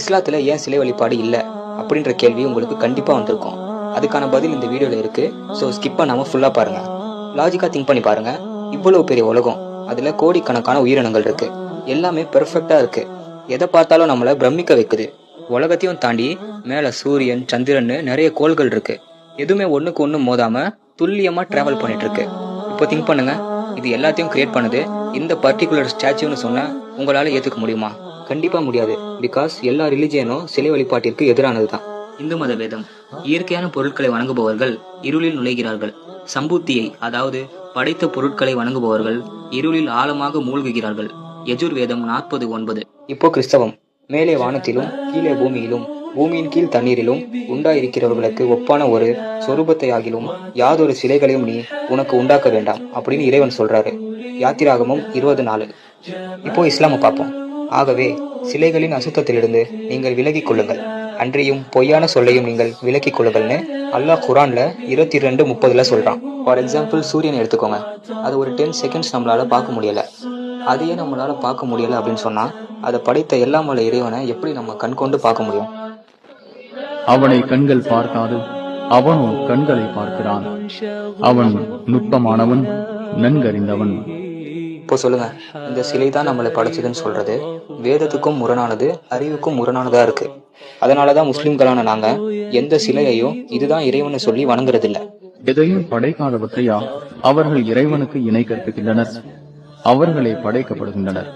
இஸ்லாத்தில் ஏன் சிலை வழிபாடு இல்லை அப்படின்ற கேள்வி உங்களுக்கு கண்டிப்பாக வந்திருக்கும். அதுக்கான பதில் இந்த வீடியோவில் இருக்குது ஸோ ஸ்கிப் பண்ணாமல் ஃபுல்லாக பாருங்கள் லாஜிக்கா திங்க் பண்ணி பாருங்கள் இவ்வளோ பெரிய உலகம். அதில் கோடிக்கணக்கான உயிரினங்கள் இருக்குது எல்லாமே பெர்ஃபெக்டாக இருக்குது எதை பார்த்தாலும் நம்மளை பிரமிக்க வைக்குது. உலகத்தையும் தாண்டி மேலே சூரியன் சந்திரன்னு நிறைய கோள்கள் இருக்குது எதுவுமே ஒன்றுக்கு ஒன்று மோதாமல் துல்லியமாக ட்ராவல் பண்ணிகிட்ருக்கு இப்போ திங்க் பண்ணுங்கள் இது எல்லாத்தையும் கிரியேட் பண்ணுது இந்த பர்டிகுலர் ஸ்டாச்சுன்னு சொன்னால் உங்களால ஏத்துக்க முடியுமா? கண்டிப்பா முடியாது. பிகாஸ் எல்லா ரிலிஜியனும் சிலை வழிபாட்டிற்கு எதிரானது தான் இந்து மத வேதம் இயற்கையான பொருட்களை வணங்குபவர்கள் இருளில் நுழைகிறார்கள். சம்பூத்தியை அதாவது படைத்த பொருட்களை வணங்குபவர்கள் இருளில் ஆழமாக மூழ்குகிறார்கள். யஜுர்வேதம் நாற்பது ஒன்பது. இப்போ கிறிஸ்தவம். மேலே வானத்திலும் கீழே பூமியிலும் பூமியின் கீழ் தண்ணீரிலும் உண்டாயிருக்கிறவர்களுக்கு ஒப்பான ஒரு சொரூபத்தை ஆகிலும் யாதொரு சிலைகளையும் நீ உனக்கு உண்டாக்க வேண்டாம் அப்படின்னு இறைவன் சொல்றாரு. யாத்திராகமும் இருபது நாலு. இப்போ இஸ்லாமை பார்ப்போம். ஆகவே சிலைகளின் அசுத்தத்திலிருந்து நீங்கள் விலகிக் கொள்ளுங்கள். அன்றையும் பொய்யான சொல்லையும் நீங்கள் விலக்கிக் கொள்ளுங்கள்னு அல்லாஹ் குரான்ல இருபத்தி ரெண்டு முப்பதுல சொல்றான். ஃபார் எக்ஸாம்பிள் சூரியன் எடுத்துக்கோங்க. அது ஒரு டென் செகண்ட்ஸ் நம்மளால பார்க்க முடியல. அதையே நம்மளால பார்க்க முடியல அப்படின்னு சொன்னா அதை படைத்த எல்லாம் வல்ல இறைவனை எப்படி நம்ம கண் கொண்டு பார்க்க முடியும்? அவனை கண்கள் பார்க்காது. அவனோ கண்களை பார்க்கிறான். அவன் நுட்பமானவன் நன்கறிந்தவன். இப்போ சொல்லுங்க. இந்த சிலை தான் நம்மளை படைச்சதுன்னு சொல்றது. வேதத்துக்கும் முரணானது அறிவுக்கும் முரணானதா இருக்கு. அதனாலதான் முஸ்லிம்களான நாங்க எந்த சிலையையும் இதுதான் இறைவனை சொல்லி வணங்குறது இல்ல எதையும் படைக்காதவற்றையா அவர்கள் இறைவனுக்கு இணை கற்பிக்கின்றனர். அவர்களே படைக்கப்படுகின்றனர்.